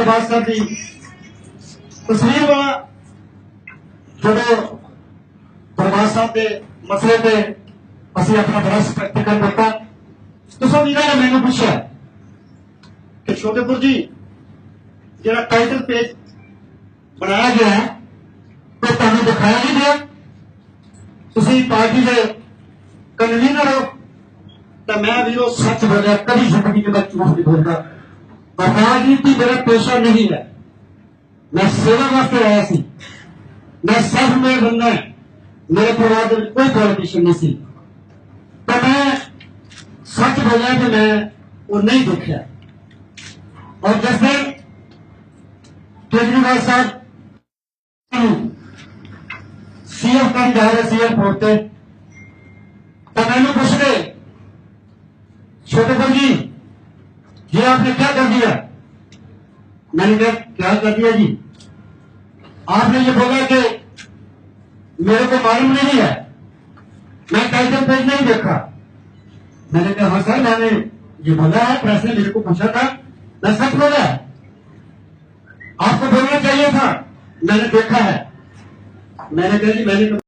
ਦਰਬਾਰ ਸਾਹਿਬ ਦੀ ਤਸਵੀਰ ਵਾਲਾ ਜਦੋਂ ਦਰਬਾਰ ਸਾਹਿਬ ਦੇ ਮਸਲੇ ਤੇ ਅਸੀਂ ਆਪਣਾ ਬੜਾ ਸਪੈਕਟੀਕਲ ਦਿੱਤਾ ਤੁਸੀਂ ਵੀਰਾਂ ਨੇ ਮੈਨੂੰ ਪੁੱਛਿਆ ਕਿ ਛੋਟੇਪੁਰ ਜੀ, ਜਿਹੜਾ ਟਾਈਟਲ ਪੇਜ ਬਣਾਇਆ ਗਿਆ ਹੈ, ਉਹ ਤੁਹਾਨੂੰ ਦਿਖਾਇਆ ਨਹੀਂ ਗਿਆ। ਤੁਸੀਂ ਪਾਰਟੀ ਦੇ ਕਨਵੀਨਰ ਹੋ, ਤਾਂ ਮੈਂ ਵੀ ਉਹ ਸੱਚ ਬੋਲਿਆ, ਕਦੀ ਜ਼ਿੰਦਗੀ 'ਚ ਮੈਂ ਝੂਠ ਨਹੀਂ ਬੋਲਦਾ। राजनीति मेरा पेशा नहीं है। मैं सेवा वास्ते आया सी। मैं सब में बनना है। मेरे परिवार में कोई पॉलिटिशियन नहीं सी। तो मैं सच बोलिया कि तो मैं वो नहीं देखा। और जैसे केजरीवाल साहब, सीएम कहीं जा रहे सी एयरपोर्ट तो मैंने पूछ गए छोटे जी ये आपने क्या कर दिया? मैंने कहा, क्या कर दिया जी? आपने ये बोला कि मेरे को मालूम नहीं है। मैं टाइटल पेज नहीं देखा। मैंने कहा हाँ सर, मैंने ये बोला है प्रेस ने मेरे को पूछा था। मैं सच बोला है? आपको बोलना चाहिए था। मैंने देखा है। मैंने कहा जी, मैंने